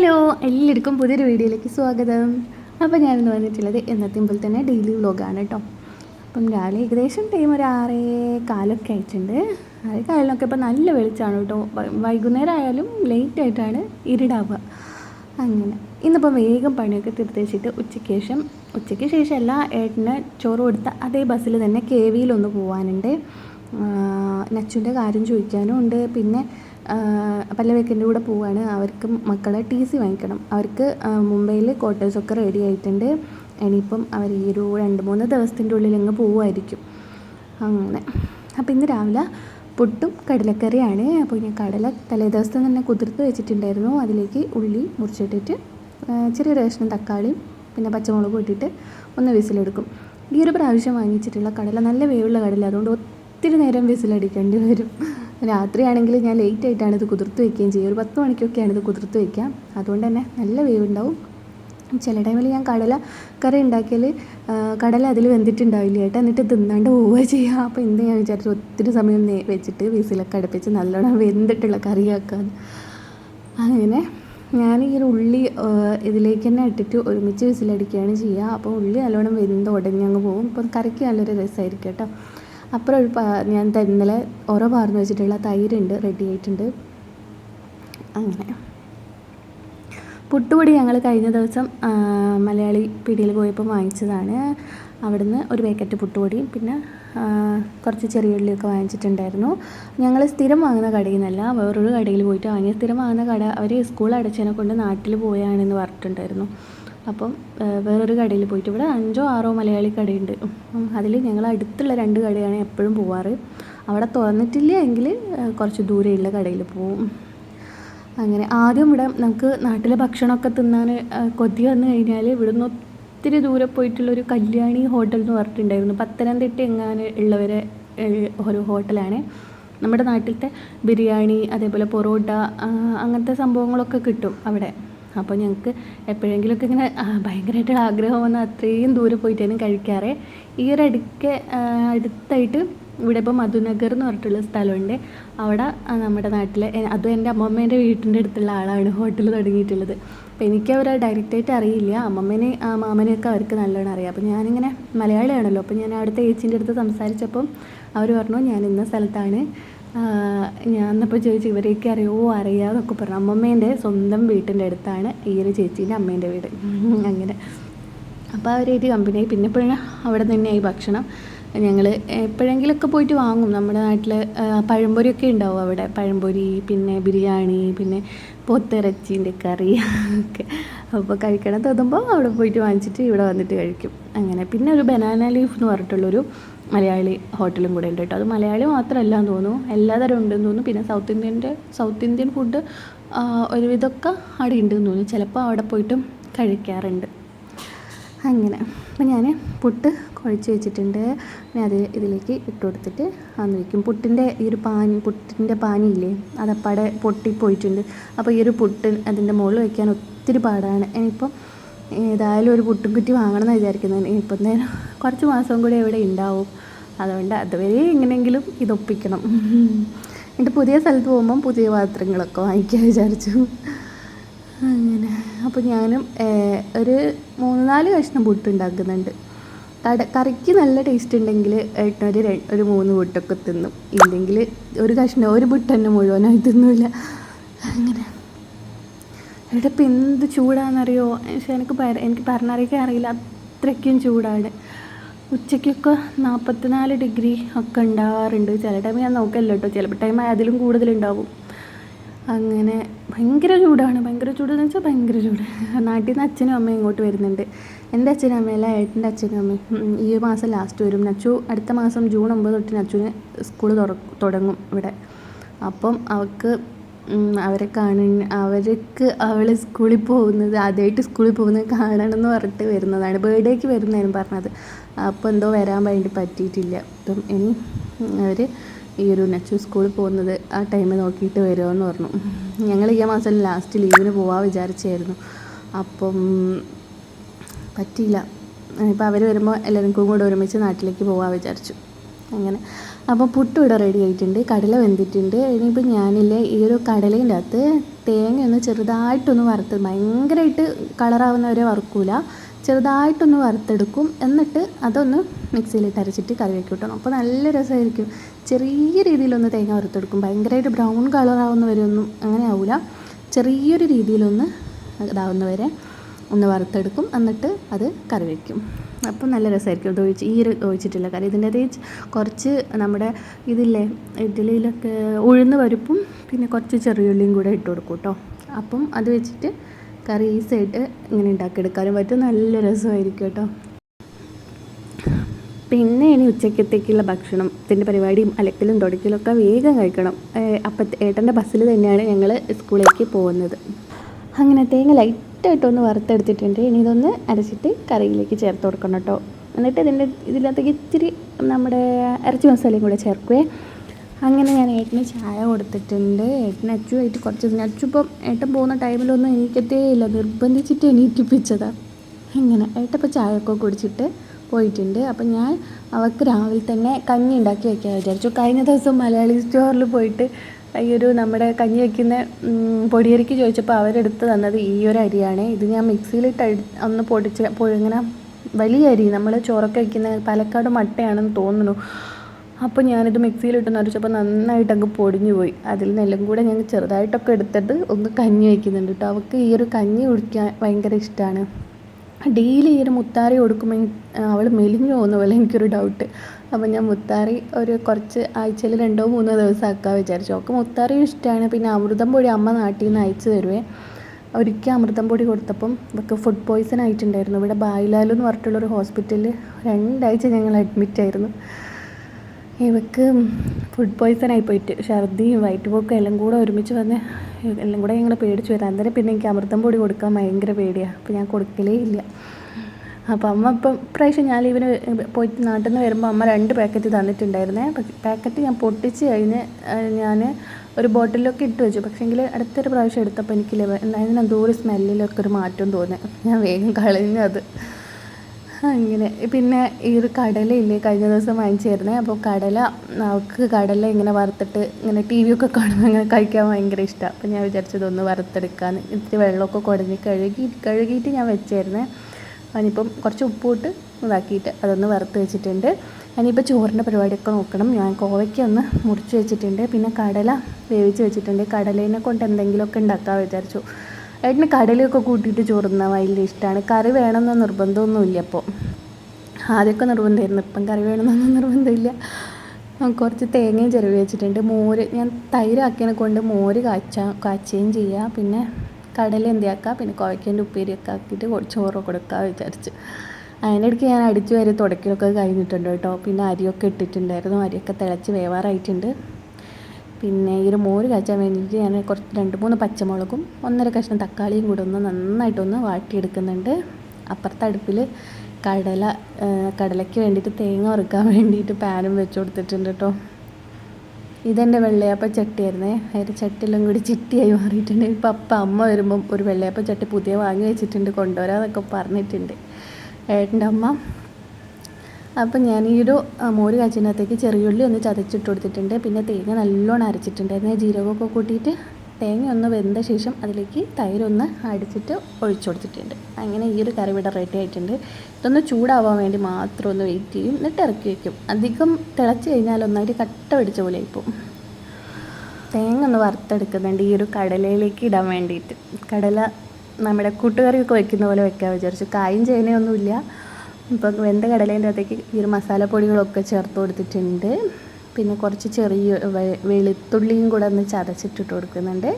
Hello എല്ലാവർക്കും പുതിയൊരു വീഡിയോയിലേക്ക് സ്വാഗതം. അപ്പോൾ ഞാനിന്ന് വന്നിട്ടുള്ളത് എന്നത്തെയും പോലെ തന്നെ ഡെയിലി വ്ലോഗാണ് കേട്ടോ അപ്പം രാവിലെ ഏകദേശം ടൈം ഒരു ആറേ കാലൊക്കെ ആയിട്ടുണ്ട്. ആറേ കാലിനൊക്കെ ഇപ്പോൾ നല്ല വെളിച്ചമാണ് കേട്ടോ വൈകുന്നേരം ആയാലും ലേറ്റ് ആയിട്ടാണ് ഇരുടാവുക. അങ്ങനെ. ഇന്നിപ്പോൾ വേഗം പണിയൊക്കെ തീർത്തേച്ചിട്ട് ഉച്ചയ്ക്ക് ശേഷം ഉച്ചയ്ക്ക് ശേഷം എല്ലാ ഏട്ടന് ചോറ് കൊടുത്ത അതേ ബസ്സിൽ തന്നെ കെ വിയിലൊന്ന് പോകാനുണ്ട് നച്ചുന്റെ കാര്യം ചോദിക്കാനും ഉണ്ട് പിന്നെ പല്ലവേക്കന്റെ കൂടെ പോവുകയാണ് അവർക്ക് മക്കളെ ടി സി വാങ്ങിക്കണം. അവർക്ക് മുംബൈയിൽ ക്വാർട്ടേഴ്സൊക്കെ റെഡി ആയിട്ടുണ്ട്. ഇനിയിപ്പം അവർ ഈ ഒരു രണ്ട് മൂന്ന് ദിവസത്തിന്റെ ഉള്ളിൽ അങ്ങ് പോവുമായിരിക്കും. അങ്ങനെ. അപ്പോൾ ഇന്ന് രാവിലെ പുട്ടും കടലക്കറിയാണ്. അപ്പോൾ ഞാൻ കടല തലേ ദിവസം തന്നെ കുതിർത്ത് വെച്ചിട്ടുണ്ടായിരുന്നു. അതിലേക്ക് ഉള്ളി മുറിച്ചിട്ടിട്ട് ചെറിയ റേഷനും തക്കാളിയും പിന്നെ പച്ചമുളകും ഇട്ടിട്ട് ഒന്ന് വിസിലെടുക്കും. ഈ ഒരു പ്രാവശ്യം വാങ്ങിച്ചിട്ടുള്ള കടല നല്ല വേവുള്ള കടല. അതുകൊണ്ട് ഒത്തിരി നേരം വിസിലടിക്കേണ്ടി വരും. രാത്രിയാണെങ്കിൽ ഞാൻ ലേറ്റ് ആയിട്ടാണ് ഇത് കുതിർത്ത് വെക്കുകയും ചെയ്യും. ഒരു പത്ത് മണിക്കൊക്കെയാണ് ഇത് കുതിർത്ത് വെക്കുക. അതുകൊണ്ട് തന്നെ നല്ല വേവുണ്ടാവും. ചില ടൈമിൽ ഞാൻ കടല കറി ഉണ്ടാക്കിയാൽ കടല അതിൽ വെന്തിട്ടുണ്ടാവില്ല കേട്ടോ എന്നിട്ട് തിന്നാണ്ട് പോവുക ചെയ്യുക അപ്പോൾ ഇന്ന് ഞാൻ വിചാരിച്ചു ഒത്തിരി സമയം വെച്ചിട്ട് വിസിലൊക്കെ അടുപ്പിച്ച് നല്ലോണം വെന്തിട്ടുള്ള കറിയാക്കാന്ന് അങ്ങനെ ഞാൻ ഈ ഒരു ഉള്ളി ഇതിലേക്ക് തന്നെ ഇട്ടിട്ട് ഒരുമിച്ച് വിസിലടിക്കുകയാണ് ചെയ്യുക. അപ്പോൾ ഉള്ളി നല്ലോണം വെന്ത് ഉടഞ്ഞങ്ങ് പോകും അപ്പം കറിക്ക് നല്ലൊരു രസമായിരിക്കും കേട്ടോ. അപ്പുറം ഒരു ഞാൻ ഇന്നലെ ഓരോ പാർന്ന് വെച്ചിട്ടുള്ള തൈരുണ്ട് റെഡി ആയിട്ടുണ്ട്. അങ്ങനെ. പുട്ടുപൊടി ഞങ്ങൾ കഴിഞ്ഞ ദിവസം മലയാളി പീടികയിൽ പോയപ്പോൾ വാങ്ങിച്ചതാണ്. അവിടുന്ന് ഒരു പാക്കറ്റ് പുട്ടുപൊടിയും പിന്നെ കുറച്ച് ചെറിയ ഉള്ളിയൊക്കെ വാങ്ങിച്ചിട്ടുണ്ടായിരുന്നു. ഞങ്ങൾ സ്ഥിരം വാങ്ങുന്ന കടയിൽ നിന്നല്ല വേറൊരു കടയിൽ പോയിട്ട് വാങ്ങിയ സ്ഥിരം വാങ്ങുന്ന കട അവർ സ്കൂൾ അടച്ചതിനെ കൊണ്ട് നാട്ടിൽ പോയാണെന്ന് പറഞ്ഞിട്ടുണ്ടായിരുന്നു. അപ്പം വേറൊരു കടയിൽ പോയിട്ട് ഇവിടെ അഞ്ചോ ആറോ മലയാളി കടയുണ്ട്. അതിൽ ഞങ്ങൾ അടുത്തുള്ള രണ്ട് കടയാണ് എപ്പോഴും പോവാറ്. അവിടെ തുറന്നിട്ടില്ല എങ്കിൽ കുറച്ച് ദൂരെയുള്ള കടയിൽ പോവും. അങ്ങനെ ആദ്യം ഇവിടെ നമുക്ക് നാട്ടിലെ ഭക്ഷണമൊക്കെ തിന്നാൻ കൊതി വന്നു കഴിഞ്ഞാൽ ഇവിടുന്ന് ഒത്തിരി ദൂരെ പോയിട്ടുള്ളൊരു കല്യാണി ഹോട്ടൽ എന്ന് പറഞ്ഞിട്ടുണ്ടായിരുന്നു. പത്തനംതിട്ട എങ്ങാനും ഉള്ളവരെ ഉള്ള ഒരു ഹോട്ടലാണ്. നമ്മുടെ നാട്ടിലത്തെ ബിരിയാണി അതേപോലെ പൊറോട്ട അങ്ങനത്തെ സംഭവങ്ങളൊക്കെ കിട്ടും അവിടെ. അപ്പോൾ ഞങ്ങൾക്ക് എപ്പോഴെങ്കിലുമൊക്കെ ഇങ്ങനെ ഭയങ്കരമായിട്ടുള്ള ആഗ്രഹം വന്നാൽ അത്രയും ദൂരെ പോയിട്ടാണ് കഴിക്കാറ്. ഈ ഒരു അടുക്കെ അടുത്തായിട്ട് ഇവിടെ ഇപ്പോൾ മധുനഗർ എന്ന് പറഞ്ഞിട്ടുള്ള സ്ഥലമുണ്ട്. അവിടെ നമ്മുടെ നാട്ടിലെ അതും എന്റെ അമ്മമ്മേന്റെ വീട്ടിന്റെ അടുത്തുള്ള ആളാണ് ഹോട്ടൽ തുടങ്ങിയിട്ടുള്ളത്. അപ്പോൾ എനിക്ക് അവരെ ഡയറക്റ്റായിട്ട് അറിയില്ല. അമ്മമ്മേനെ ആ മാമനെയൊക്കെ അവർക്ക് നല്ലോണം അറിയാം. അപ്പോൾ ഞാനിങ്ങനെ മലയാളിയാണല്ലോ. അപ്പോൾ ഞാൻ അവിടുത്തെ ഏച്ചിന്റെ അടുത്ത് സംസാരിച്ചപ്പം അവർ പറഞ്ഞു ഞാൻ ഇന്ന സ്ഥലത്താണ് ഞാൻ എന്നപ്പോൾ ചോദിച്ചു ഇവരെയൊക്കെ അറിയോ? അറിയാതൊക്കെ പറഞ്ഞു. അമ്മമ്മേന്റെ സ്വന്തം വീട്ടിന്റെ അടുത്താണ് ഈ ഒരു ചേച്ചീന്റെ അമ്മേന്റെ വീട്. അങ്ങനെ. അപ്പോൾ അവരായിട്ട് കമ്പനിയായി പിന്നെ പിന്നെപ്പോഴും അവിടെ തന്നെയായി ഭക്ഷണം? ഞങ്ങൾ എപ്പോഴെങ്കിലുമൊക്കെ പോയിട്ട് വാങ്ങും. നമ്മുടെ നാട്ടിൽ പഴംപൊരിയൊക്കെ ഉണ്ടാവും അവിടെ. പഴംപൊരി പിന്നെ ബിരിയാണി പിന്നെ പോത്തിറച്ചീന്റെ കറി ഒക്കെ. അപ്പോൾ കഴിക്കണം. തോന്നുമ്പോൾ അവിടെ പോയിട്ട് വാങ്ങിച്ചിട്ട് ഇവിടെ വന്നിട്ട് കഴിക്കും. അങ്ങനെ. പിന്നെ ഒരു ബനാന ലീഫ് എന്ന് പറഞ്ഞിട്ടുള്ളൊരു മലയാളി ഹോട്ടലും കൂടെ ഉണ്ട് കേട്ടോ. അത് മലയാളി മാത്രമല്ല എന്ന് തോന്നുന്നു. എല്ലാതരം ഉണ്ടെന്ന് തോന്നുന്നു. പിന്നെ സൗത്ത് ഇന്ത്യന്റെ സൗത്ത് ഇന്ത്യൻ ഫുഡ് ഒരുവിധമൊക്കെ അവിടെ ഉണ്ടെന്ന് തോന്നുന്നു. ചിലപ്പോൾ അവിടെ പോയിട്ടും കഴിക്കാറുണ്ട്. അങ്ങനെ. അപ്പം ഞാൻ പുട്ട് കുഴച്ച് വെച്ചിട്ടുണ്ട്. പിന്നെ അത് ഇതിലേക്ക് ഇട്ട് കൊടുത്തിട്ട് അന്ന് വയ്ക്കും പുട്ടിന്റെ ഈ ഒരു പാനി പുട്ടിന്റെ പാനിയില്ലേ അതപ്പാടെ പൊട്ടിപ്പോയിട്ടുണ്ട്. അപ്പോൾ ഈ ഒരു പുട്ട് അതിന്റെ മുകളിൽ വയ്ക്കാൻ ഒത്തിരി പാടാണ്. ഇനിയിപ്പം ഏതായാലും ഒരു പുട്ടും കുറ്റി വാങ്ങണം എന്ന് വിചാരിക്കുന്നത്. ഇപ്പം നേരം കുറച്ച് മാസം കൂടി ഇവിടെ ഉണ്ടാവും. അതുകൊണ്ട് അതുവരെ എങ്ങനെയെങ്കിലും ഇതൊപ്പിക്കണം. എന്നിട്ട് പുതിയ സ്ഥലത്ത് പോകുമ്പം പുതിയ പാത്രങ്ങളൊക്കെ വാങ്ങിക്കാൻ വിചാരിച്ചു. അങ്ങനെ. അപ്പോൾ ഞാനും ഒരു മൂന്ന് നാല് കഷ്ണം പുട്ട് ഉണ്ടാക്കുന്നുണ്ട്. കട കറിക്ക് നല്ല ടേസ്റ്റ് ഉണ്ടെങ്കിൽ ഏട്ടനൊരു ഒരു ഒരു മൂന്ന് പുട്ടൊക്കെ തിന്നും. ഇല്ലെങ്കിൽ ഒരു കഷ്ണം ഒരു പുട്ട് തന്നെ മുഴുവനായി തിന്നില്ല അങ്ങനെ. ഇവിടെ ഇപ്പം എന്ത് ചൂടാണെന്നറിയോ പക്ഷേ എനിക്ക് എനിക്ക് പറഞ്ഞറിയിക്കാൻ അറിയില്ല അത്രയ്ക്കും ചൂടാണ്. ഉച്ചയ്ക്കൊക്കെ നാൽപ്പത്തിനാല് ഡിഗ്രി ഒക്കെ ഉണ്ടാവാറുണ്ട്. ചില ടൈം ഞാൻ നോക്കല്ലോ കേട്ടോ ചിലപ്പോൾ ടൈം അതിലും കൂടുതലുണ്ടാവും. അങ്ങനെ ഭയങ്കര ചൂടാണ്. ഭയങ്കര ചൂടെന്ന് വെച്ചാൽ ഭയങ്കര ചൂട്. നാട്ടിൽ നിന്ന് അച്ഛനും അമ്മയും ഇങ്ങോട്ട് വരുന്നുണ്ട്. എന്റെ അച്ഛനും അമ്മയല്ല ഏട്ടന്റെ അച്ഛനും അമ്മയും. ഈ മാസം ലാസ്റ്റ് വരും. നച്ചു അടുത്ത മാസം ജൂൺ ഒമ്പത് തൊട്ട് നച്ചുവിന് സ്കൂൾ തുടങ്ങും ഇവിടെ. അപ്പം അവൾക്ക് അവരെ കാണുന്ന അവർക്ക് അവൾ സ്കൂളിൽ പോകുന്നത് ആദ്യമായിട്ട് സ്കൂളിൽ പോകുന്നത് കാണണം എന്ന് പറഞ്ഞിട്ട് വരുന്നതാണ്. ബർത്ത്ഡേക്ക് വരുന്നതായിരുന്നു പറഞ്ഞത്. അപ്പോൾ എന്തോ വരാൻ വേണ്ടി പറ്റിയിട്ടില്ല. അപ്പം ഇനി അവർ ഈ ഒരു നച്ചു സ്കൂളിൽ പോകുന്നത് ആ ടൈം നോക്കിയിട്ട് വരുമെന്ന് പറഞ്ഞു. ഞങ്ങൾ ഈ മാസം ലാസ്റ്റ് ലീവിന് പോവാൻ വിചാരിച്ചായിരുന്നു. അപ്പം പറ്റിയില്ല. ഇപ്പം അവർ വരുമ്പോൾ എല്ലാവർക്കും കൂടെ ഒരുമിച്ച് നാട്ടിലേക്ക് പോകാൻ വിചാരിച്ചു. അങ്ങനെ അപ്പോൾ പുട്ട് ഇവിടെ റെഡി ആയിട്ടുണ്ട് കടല വെന്തിട്ടുണ്ട്. ഇനിയിപ്പോൾ ഞാനില്ലേ ഈ ഒരു കടലേന്റെ അകത്ത് തേങ്ങ ഒന്ന് ചെറുതായിട്ടൊന്ന് വറുത്ത് ഭയങ്കരമായിട്ട് കളറാവുന്നവരെ വറുക്കൂല. ചെറുതായിട്ടൊന്ന് വറുത്തെടുക്കും. എന്നിട്ട് അതൊന്ന് മിക്സിയിലിട്ട് അരച്ചിട്ട് കറി കേട്ടോ. അപ്പോൾ നല്ല രസമായിരിക്കും. ചെറിയ രീതിയിലൊന്ന് തേങ്ങ വറുത്തെടുക്കും. ഭയങ്കരമായിട്ട് ബ്രൗൺ കളറാവുന്ന വരെ ഒന്നും അങ്ങനെ ആവില്ല ചെറിയൊരു രീതിയിലൊന്ന് ഇതാവുന്നവരെ ഒന്ന് വറുത്തെടുക്കും. എന്നിട്ട് അത് കറി വയ്ക്കും അപ്പം നല്ല രസമായിരിക്കും ഇത് ഒഴിച്ച് ഈ ഒരു ഒഴിച്ചിട്ടുള്ള കറി. ഇതിന്റെ അതേ കുറച്ച് നമ്മുടെ ഇതില്ലേ ഇഡ്ഡലിയിലൊക്കെ ഉഴുന്ന് പരിപ്പും പിന്നെ കുറച്ച് ചെറിയുള്ളിയും കൂടെ ഇട്ട് കൊടുക്കും കേട്ടോ. അപ്പം അത് വെച്ചിട്ട് കറി ഈസിയായിട്ട് ഇങ്ങനെ ഉണ്ടാക്കിയെടുക്കാനും പറ്റും. നല്ല രസമായിരിക്കും കേട്ടോ. പിന്നെ ഇനി ഉച്ചക്കത്തേക്കുള്ള ഭക്ഷണത്തിന്റെ പരിപാടിയും അലക്കലും തുടക്കലും ഒക്കെ വേഗം കഴിക്കണം. അപ്പം ഏട്ടന്റെ ബസ്സിൽ തന്നെയാണ് ഞങ്ങൾ സ്കൂളിലേക്ക് പോകുന്നത്. അങ്ങനെ തേങ്ങ ലൈറ്റായിട്ടൊന്ന് വറുത്തെടുത്തിട്ടുണ്ട്. ഇനി ഇതൊന്ന് അരച്ചിട്ട് കറിയിലേക്ക് ചേർത്ത് കൊടുക്കണം കേട്ടോ. എന്നിട്ട് ഇതിന്റെ ഇതിനകത്തേക്ക് ഇത്തിരി നമ്മുടെ ഇറച്ചി മസാലയും കൂടെ ചേർക്കുവേ. അങ്ങനെ ഞാൻ ഏട്ടന് ചായ കൊടുത്തിട്ടുണ്ട്. ഏട്ടന് അച്ചുമായിട്ട് കുറച്ച് ദിവസം അച്ചു ഇപ്പം ഏട്ടൻ പോകുന്ന ടൈമിലൊന്നും എനിക്കത്തേ ഇല്ല. നിർബന്ധിച്ചിട്ട് എണീറ്റിപ്പിച്ചതാണ് അങ്ങനെ ഏട്ടപ്പോൾ ചായയൊക്കെ കുടിച്ചിട്ട് പോയിട്ടുണ്ട്. അപ്പം ഞാൻ അവൾക്ക് രാവിലെ തന്നെ കഞ്ഞി ഉണ്ടാക്കി വയ്ക്കാൻ വിചാരിച്ചു. കഴിഞ്ഞ ദിവസം മലയാളി സ്റ്റോറിൽ പോയിട്ട് ഈ ഒരു നമ്മുടെ കഞ്ഞി വയ്ക്കുന്ന പൊടിയരിക്ക് ചോദിച്ചപ്പോൾ അവരെടുത്ത് തന്നത് ഈ ഒരു അരിയാണ്. ഇത് ഞാൻ മിക്സിയിലിട്ട് ഒന്ന് പൊടിച്ച് ഇങ്ങനെ വലിയ അരി നമ്മൾ ചോറൊക്കെ വയ്ക്കുന്ന പാലക്കാട് മട്ടയാണെന്ന് തോന്നുന്നു. അപ്പോൾ ഞാനിത് മിക്സിയിലിട്ട് നരച്ചപ്പോൾ നന്നായിട്ട് അങ്ങ് പൊടിഞ്ഞു പോയി. അതിൽ നിന്നെല്ലാം കൂടെ ഞാൻ ചെറുതായിട്ടൊക്കെ എടുത്തിട്ട് ഒന്ന് കഞ്ഞി വയ്ക്കുന്നുണ്ട് കേട്ടോ അവൾക്ക് ഈ ഒരു കഞ്ഞി കുടിക്കാൻ ഭയങ്കര ഇഷ്ടമാണ് ഡെയിലി ഈ ഒരു മുത്താറി കൊടുക്കുമ്പോൾ അവൾ മെലിഞ്ഞു പോകുന്ന പോലെ എനിക്കൊരു ഡൗട്ട് അപ്പോൾ ഞാൻ മുത്താറി ഒരു കുറച്ച് ആഴ്ചയിൽ രണ്ടോ മൂന്നോ ദിവസം ആക്കാൻ വിചാരിച്ചു. അവൾക്ക് മുത്താറി ഇഷ്ടമാണ് പിന്നെ അമൃതം പൊടി അമ്മ നാട്ടിൽ നിന്ന് അയച്ചു തരുവേ. ഒരിക്കൽ അമൃതം പൊടി കൊടുത്തപ്പം ഇവർക്ക് ഫുഡ് പോയ്സൺ ആയിട്ടുണ്ടായിരുന്നു. ഇവിടെ ബായിലാലു എന്ന് പറഞ്ഞിട്ടുള്ളൊരു ഹോസ്പിറ്റലിൽ രണ്ടാഴ്ച ഞങ്ങൾ അഡ്മിറ്റ് ആയിരുന്നു. ഇവക്ക് ഫുഡ് പോയ്സൺ ആയി പോയിട്ട് ഛർദിയും വയറ്റുപോക്കും എല്ലാം കൂടെ ഒരുമിച്ച് വന്ന് എല്ലാം കൂടെ ഞങ്ങൾ പേടിച്ചു വരാം അന്നേരം പിന്നെ എനിക്ക് അമൃതം പൊടി കൊടുക്കാൻ ഭയങ്കര പേടിയാണ് അപ്പോൾ ഞാൻ കൊടുക്കലേ ഇല്ല. അപ്പോൾ അമ്മ ഇപ്പം ഇപ്രാവശ്യം ഞാൻ ലീവിന് പോയിട്ട് നാട്ടിൽ നിന്ന് വരുമ്പോൾ അമ്മ രണ്ട് പാക്കറ്റ് തന്നിട്ടുണ്ടായിരുന്നേ. പാക്കറ്റ് ഞാൻ പൊട്ടിച്ച് കഴിഞ്ഞ് ഞാൻ ഒരു ബോട്ടിലൊക്കെ ഇട്ട് വെച്ചു. പക്ഷേങ്കിൽ അടുത്തൊരു പ്രാവശ്യം എടുത്തപ്പോൾ എനിക്ക് അതിനെന്തോ ഒരു സ്മെല്ലിലൊക്കെ ഒരു മാറ്റം തോന്നി. ഞാൻ വേഗം കളഞ്ഞു അത്. അങ്ങനെ. പിന്നെ ഈ ഒരു കടലയില്ലേ കഴിഞ്ഞ ദിവസം വാങ്ങിച്ചിരുന്നേ. അപ്പോൾ കടല അവൾക്ക് കടല ഇങ്ങനെ വറുത്തിട്ട് ഇങ്ങനെ ടി വി ഒക്കെ കാണുമ്പോൾ ഇങ്ങനെ കഴിക്കാൻ ഭയങ്കര ഇഷ്ടമാണ് അപ്പോൾ ഞാൻ വിചാരിച്ചത് ഒന്ന് വറുത്തെടുക്കാമെന്ന് ഇത്തിരി വെള്ളമൊക്കെ കുടഞ്ഞ് കഴുകി കഴുകിയിട്ട് ഞാൻ വെച്ചായിരുന്നേ അതിനിപ്പം കുറച്ച് ഉപ്പിട്ട് ഇതാക്കിയിട്ട് അതൊന്ന് വറുത്ത് വെച്ചിട്ടുണ്ട്. ഇനിയിപ്പോൾ ചോറിന്റെ പരിപാടിയൊക്കെ നോക്കണം. ഞാൻ കോവയ്ക്ക് ഒന്ന് മുറിച്ച് വെച്ചിട്ടുണ്ട്. പിന്നെ കടല വേവിച്ച് വെച്ചിട്ടുണ്ട്. കടലേനെ കൊണ്ട് എന്തെങ്കിലുമൊക്കെ ഉണ്ടാക്കാൻ വിചാരിച്ചു. ഏട്ടന് കടലയൊക്കെ കൂട്ടിയിട്ട് ചോറുന്ന വലിയ ഇഷ്ടമാണ്. കറി വേണമെന്ന നിർബന്ധമൊന്നുമില്ല അപ്പോൾ ആദ്യമൊക്കെ നിർബന്ധമായിരുന്നു. ഇപ്പം കറി വേണമെന്നൊന്നും നിർബന്ധമില്ല. കുറച്ച് തേങ്ങയും ചിരവി വെച്ചിട്ടുണ്ട്. മോര് ഞാൻ തൈരാക്കിയതിനെ കൊണ്ട് മോര് കാച്ച കാച്ചുകയും ചെയ്യുക പിന്നെ കടല എന്തിയാക്കുക പിന്നെ കുഴക്കേന്റെ ഉപ്പേരിയൊക്കെ ആക്കിയിട്ട് ചോറ് കൊടുക്കുക വിചാരിച്ചു. അതിനിടയ്ക്ക് ഞാൻ അടിച്ചു വരെ തുടക്കലൊക്കെ കഴിഞ്ഞിട്ടുണ്ട് കേട്ടോ. പിന്നെ അരിയൊക്കെ ഇട്ടിട്ടുണ്ടായിരുന്നു. അരിയൊക്കെ തിളച്ച് വേവാറായിട്ടുണ്ട്. പിന്നെ ഈ ഒരു മോര് കാച്ചാൻ വേണ്ടിയിട്ട് ഞാൻ കുറച്ച് രണ്ട് മൂന്ന് പച്ചമുളകും ഒന്നര കഷ്ണം തക്കാളിയും കൂടെ ഒന്ന് നന്നായിട്ടൊന്ന് വാട്ടിയെടുക്കുന്നുണ്ട്. അപ്പുറത്തെ അടുപ്പിൽ കടല കടലയ്ക്ക് വേണ്ടിയിട്ട് തേങ്ങ വറുക്കാൻ വേണ്ടിയിട്ട് പാനും വെച്ച് കൊടുത്തിട്ടുണ്ട് കേട്ടോ. ഇതെന്റെ വെള്ളയപ്പ ചട്ടിയായിരുന്നേ. അതിന്റെ ചട്ടിയെല്ലാം കൂടി ചിട്ടിയായി മാറിയിട്ടുണ്ട്. ഇപ്പം അപ്പം അമ്മ വരുമ്പം ഒരു വെള്ളയപ്പ ചട്ടി പുതിയ വാങ്ങി വെച്ചിട്ടുണ്ട് കൊണ്ടുവരാന്നൊക്കെ പറഞ്ഞിട്ടുണ്ട്. ഏട്ടന്റെ അമ്മ. അപ്പം ഞാൻ ഈ ഒരു മോര് കാച്ചിനകത്തേക്ക് ചെറിയുള്ളി ഒന്ന് ചതച്ചിട്ട് കൊടുത്തിട്ടുണ്ട്. പിന്നെ തേങ്ങ നല്ലോണം അരച്ചിട്ടുണ്ട് എന്നാൽ ജീരകമൊക്കെ കൂട്ടിയിട്ട് തേങ്ങ ഒന്ന് വെന്ത ശേഷം അതിലേക്ക് തൈരൊന്ന് അടിച്ചിട്ട് ഒഴിച്ചു കൊടുത്തിട്ടുണ്ട്. അങ്ങനെ ഈ ഒരു കറി ഇവിടെ റെഡി ആയിട്ടുണ്ട്. ഇതൊന്ന് ചൂടാവാൻ വേണ്ടി മാത്രം ഒന്ന് വെയിറ്റ് ചെയ്യും. എന്നിട്ട് ഇറക്കി വയ്ക്കും അധികം തിളച്ച് കഴിഞ്ഞാൽ ഒന്നായിട്ട് കട്ട പിടിച്ച പോലെ ആയിപ്പോൾ തേങ്ങ ഒന്ന് വറുത്തെടുക്കുന്നുണ്ട് ഈ ഒരു കടലയിലേക്ക് ഇടാൻ വേണ്ടിയിട്ട്. കടല നമ്മുടെ കൂട്ടുകറിയൊക്കെ വെക്കുന്ന പോലെ വെക്കാൻ വിചാരിച്ചു. കായും ചേനയൊന്നുമില്ല. ഇപ്പം വെന്ത കടലേന്റെ അകത്തേക്ക് ഈ ഒരു മസാലപ്പൊടികളൊക്കെ ചേർത്ത് കൊടുത്തിട്ടുണ്ട്. പിന്നെ കുറച്ച് ചെറിയ വെളുത്തുള്ളിയും കൂടെ ഒന്ന് ചതച്ചിട്ടിട്ട് കൊടുക്കുന്നുണ്ട്.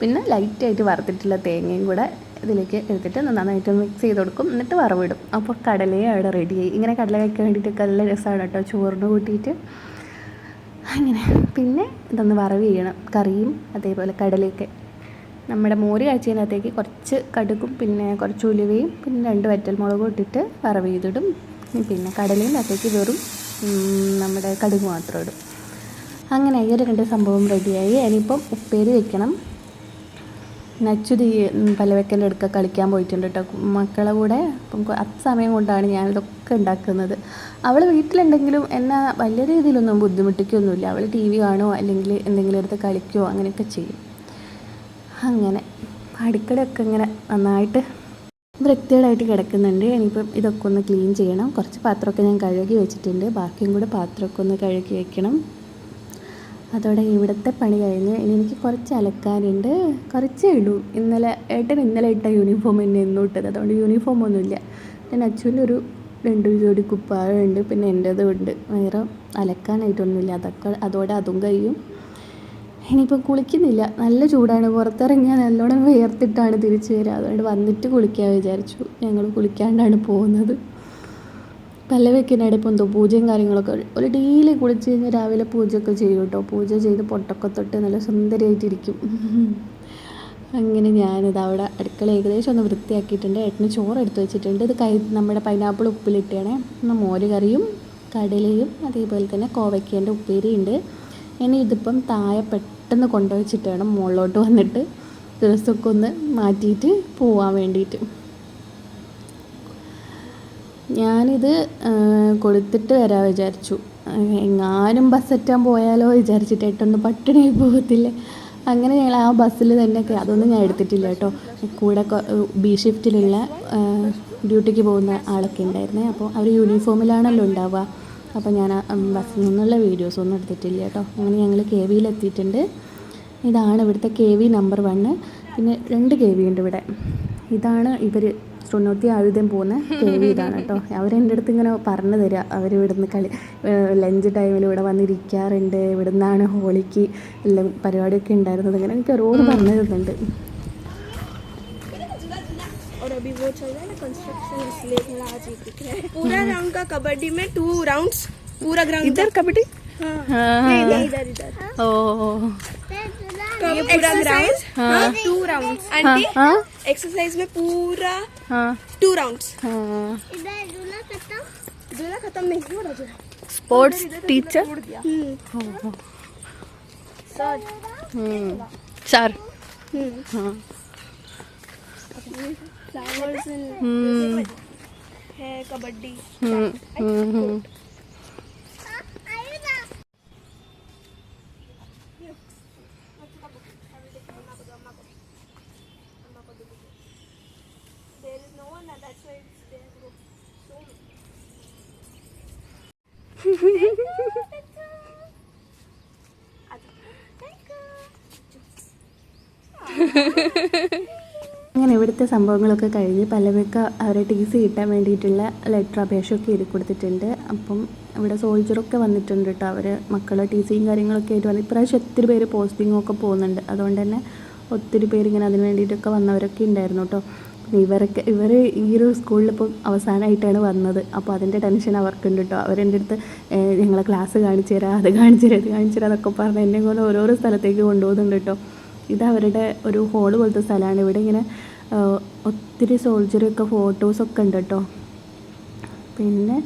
പിന്നെ ലൈറ്റായിട്ട് വറുത്തിട്ടുള്ള തേങ്ങയും കൂടെ ഇതിലേക്ക് എടുത്തിട്ട് നന്നായിട്ട് മിക്സ് ചെയ്ത് കൊടുക്കും. എന്നിട്ട് വറവിടും. അപ്പോൾ കടലയും അവിടെ റെഡിയായി ഇങ്ങനെ കടല കഴിക്കാൻ വേണ്ടിയിട്ടൊക്കെ നല്ല രസമാണ് കേട്ടോ. ചോറിന് കൂട്ടിയിട്ട്. അങ്ങനെ. പിന്നെ ഇതൊന്ന് വറവ് ചെയ്യണം. കറിയും അതേപോലെ കടലയൊക്കെ. നമ്മുടെ മോര് കാഴ്ചതിനകത്തേക്ക് കുറച്ച് കടുക്കും പിന്നെ കുറച്ച് ഉലുവയും പിന്നെ രണ്ട് വറ്റൽമുളകും ഇട്ടിട്ട് വറവ് ചെയ്തിടും. പിന്നെ കടലയും അകത്തേക്ക് വെറും നമ്മുടെ കടുക് മാത്രം ഇടും. അങ്ങനെ ഈ ഒരു രണ്ട് സംഭവം റെഡിയായി. ഇനിയിപ്പം ഉപ്പേരി വെക്കണം. നച്ചു തീ പലവെക്കന്റെ അടുക്ക കളിക്കാൻ പോയിട്ടുണ്ട് കേട്ടോ മക്കളെ കൂടെ അപ്പം സമയം കൊണ്ടാണ് ഞാനിതൊക്കെ ഉണ്ടാക്കുന്നത്. അവൾ വീട്ടിലുണ്ടെങ്കിലും എന്നെ വലിയ രീതിയിലൊന്നും ബുദ്ധിമുട്ടിക്കൊന്നുമില്ല. അവൾ ടി വി കാണുമോ അല്ലെങ്കിൽ എന്തെങ്കിലും എടുത്ത് കളിക്കുമോ അങ്ങനെയൊക്കെ ചെയ്യും. അങ്ങനെ അടുക്കളയൊക്കെ ഇങ്ങനെ നന്നായിട്ട് വൃത്തികേടായിട്ട് കിടക്കുന്നുണ്ട്. ഇനിയിപ്പം ഇതൊക്കെ ഒന്ന് ക്ലീൻ ചെയ്യണം. കുറച്ച് പാത്രമൊക്കെ ഞാൻ കഴുകി വെച്ചിട്ടുണ്ട്. ബാക്കിയും കൂടെ പാത്രമൊക്കെ ഒന്ന് കഴുകി വെക്കണം. അതോടെ ഇവിടുത്തെ പണി കഴിഞ്ഞ് ഇനി എനിക്ക് കുറച്ച് അലക്കാനുണ്ട്. കുറച്ചേ ഉള്ളൂ. ഇന്നലെ ഏട്ടൻ ഇന്നലെ ഇട്ട യൂണിഫോം തന്നെ ഇന്നും ഇട്ടത്. അതുകൊണ്ട് യൂണിഫോം ഒന്നുമില്ല. ഞാൻ അച്ഛന്റെ ഒരു രണ്ട് ജോഡി കുപ്പായമുണ്ട്. പിന്നെ എന്റേതും ഉണ്ട്. വേറെ അലക്കാനായിട്ടൊന്നുമില്ല. അതൊക്കെ അതോടെ അതും കഴിയും. ഇനിയിപ്പോൾ കുളിക്കുന്നില്ല. നല്ല ചൂടാണ്. പുറത്തിറങ്ങിയാൽ നല്ലോണം വേർത്തിട്ടാണ് തിരിച്ചു വരിക. അതുകൊണ്ട് വന്നിട്ട് കുളിക്കാൻ വിചാരിച്ചു. ഞങ്ങൾ കുളിക്കാണ്ടാണ് പോകുന്നത്. പല്ല വെക്കാനായിട്ട് ഇപ്പോൾ എന്തോ പൂജയും കാര്യങ്ങളൊക്കെ ഒരു ഡെയിലി കുളിച്ച് കഴിഞ്ഞാൽ രാവിലെ പൂജയൊക്കെ ചെയ്യും കേട്ടോ. പൂജ ചെയ്ത് പൊട്ടൊക്കെ തൊട്ട് നല്ല സുന്ദരിയായിട്ടിരിക്കും. അങ്ങനെ ഞാനിത് അവിടെ അടുക്കള ഏകദേശം ഒന്ന് വൃത്തിയാക്കിയിട്ടുണ്ട്. ഏട്ടന് ചോറ് എടുത്ത് വെച്ചിട്ടുണ്ട്. ഇത് കൈ നമ്മുടെ പൈനാപ്പിൾ ഉപ്പിലിട്ടാണ്. പിന്നെ മോര് കറിയും കടലയും അതേപോലെ തന്നെ കോവയ്ക്കേന്റെ ഉപ്പേരിയുണ്ട്. ഇനി ഇതിപ്പം താഴെ പെട്ടെന്ന് കൊണ്ടുവച്ചിട്ട് വേണം മുകളിലോട്ട് വന്നിട്ട് ദിവസമൊക്കെ ഒന്ന് മാറ്റിയിട്ട് പോവാൻ വേണ്ടിയിട്ട്. ഞാനിത് കൊടുത്തിട്ട് വരാൻ വിചാരിച്ചു. എങ്ങാനും ബസ് എത്താൻ പോയാലോ വിചാരിച്ചിട്ട് ഏട്ടൊന്ന് പട്ടിണിയായി പോകത്തില്ലേ. അങ്ങനെ ഞങ്ങൾ ആ ബസ്സിൽ തന്നെ അതൊന്നും ഞാൻ എടുത്തിട്ടില്ല കേട്ടോ. കൂടെ ബി ഷിഫ്റ്റിലുള്ള ഡ്യൂട്ടിക്ക് പോകുന്ന ആളൊക്കെ ഉണ്ടായിരുന്നേ. അപ്പോൾ അവർ യൂണിഫോമിലാണല്ലോ ഉണ്ടാവുക. അപ്പോൾ ഞാൻ ബസ്സിൽ നിന്നുള്ള വീഡിയോസ് ഒന്നും എടുത്തിട്ടില്ല കേട്ടോ. അങ്ങനെ ഞങ്ങൾ കെ വിയിലെത്തിയിട്ടുണ്ട് ഇതാണ് ഇവിടുത്തെ കെ വി നമ്പർ വണ്ണ് പിന്നെ രണ്ട് കെ വി ഉണ്ട് ഇവിടെ. ഇതാണ് ഇവർ തൊണ്ണൂറ്റി ആയുധം പോകുന്ന കെ വി ഇതാണ് കേട്ടോ അവരെൻ്റെ അടുത്ത് ഇങ്ങനെ പറഞ്ഞു തരിക അവർ ഇവിടുന്ന് കളി ലഞ്ച് ടൈമിൽ ഇവിടെ വന്നിരിക്കാറുണ്ട് ഇവിടെ നിന്നാണ് ഹോളിക്ക് എല്ലാം പരിപാടിയൊക്കെ ഉണ്ടായിരുന്നത് ഇങ്ങനെ എനിക്ക് ഓരോന്ന് പറഞ്ഞു തരുന്നുണ്ട് और अभी वो चल रहा है ना कंस्ट्रक्शन इसलिए थोड़ा अजीब दिख रहा है पूरा राउंड का कबड्डी में टू राउंड्स पूरा ग्राउंड ഇതർ കബഡി नहीं नहीं इधर इधर ഓ पूरा टू राउंड आंटी एक्सरसाइज में पूरा टू राउंड खत्म। नहीं हो। रहा स्पोर्ट्स टीचर सर कबड्डी। हम्म അങ്ങനെ ഇവിടുത്തെ സംഭവങ്ങളൊക്കെ കഴിഞ്ഞ് പലവർക്ക് അവരെ ടി സി കിട്ടാൻ വേണ്ടിയിട്ടുള്ള ലെറ്റർ അപേക്ഷയൊക്കെ എഴുതി കൊടുത്തിട്ടുണ്ട്. അപ്പം ഇവിടെ സോൾജറൊക്കെ വന്നിട്ടുണ്ട് കേട്ടോ അവർ മക്കളെ ടി സിയും കാര്യങ്ങളൊക്കെ ആയിട്ട്. വന്നു ഇപ്രാവശ്യം ഒത്തിരി പേര് പോസ്റ്റിങ്ങും ഒക്കെ പോകുന്നുണ്ട്. അതുകൊണ്ട് തന്നെ ഒത്തിരി പേര് ഇങ്ങനെ അതിന് വേണ്ടിയിട്ടൊക്കെ വന്നവരൊക്കെ ഉണ്ടായിരുന്നു കേട്ടോ. ഇവരൊക്കെ ഇവർ ഈ ഒരു സ്കൂളിൽ അവസാനമായിട്ടാണ് വന്നത്. അപ്പോൾ അതിന്റെ ടെൻഷൻ അവർക്കുണ്ട് കേട്ടോ അവരെന്റെ അടുത്ത് ഞങ്ങളെ ക്ലാസ് കാണിച്ചു തരാം അത് കാണിച്ചു തരാം ഇത് കാണിച്ചു തരാം എന്നൊക്കെ പറഞ്ഞ് എന്നെ കൊണ്ട് ഓരോരോ സ്ഥലത്തേക്ക് കൊണ്ടുപോകുന്നുണ്ട് കേട്ടോ ഇത് അവരുടെ ഒരു ഹോൾ പോലത്തെ സ്ഥലമാണ്. ഇവിടെ ഇങ്ങനെ ഒത്തിരി സോൾജറൊക്കെ ഫോട്ടോസൊക്കെ ഉണ്ട് കേട്ടോ പിന്നെ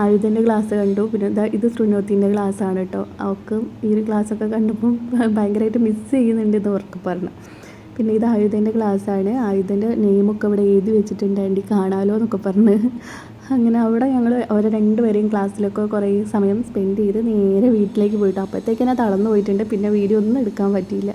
ആയുധന്റെ ക്ലാസ് കണ്ടു. പിന്നെ ഇതാ ഇത് ശ്രുനോത്തിന്റെ ക്ലാസ്സാണ് കേട്ടോ അവൾക്ക് ഈ ഒരു ക്ലാസ്സൊക്കെ കണ്ടപ്പം ഭയങ്കരമായിട്ട് മിസ് ചെയ്യുന്നുണ്ട് എന്ന് അവർക്ക് പറഞ്ഞു. പിന്നെ ഇത് ആയുധന്റെ ക്ലാസ്സാണ്. ആയുധന്റെ നെയിമൊക്കെ ഇവിടെ എഴുതി വെച്ചിട്ടുണ്ട്. ആന്റി കാണാലോ എന്നൊക്കെ പറഞ്ഞ്. അങ്ങനെ അവിടെ ഞങ്ങൾ അവരെ രണ്ടുപേരെയും ക്ലാസ്സിലൊക്കെ കുറേ സമയം സ്പെൻഡ് ചെയ്ത് നേരെ വീട്ടിലേക്ക് പോയിട്ട്. അപ്പോഴത്തേക്കിനെ തളർന്നു പോയിട്ടുണ്ട്. പിന്നെ വീഡിയോ ഒന്നും എടുക്കാൻ പറ്റിയില്ല.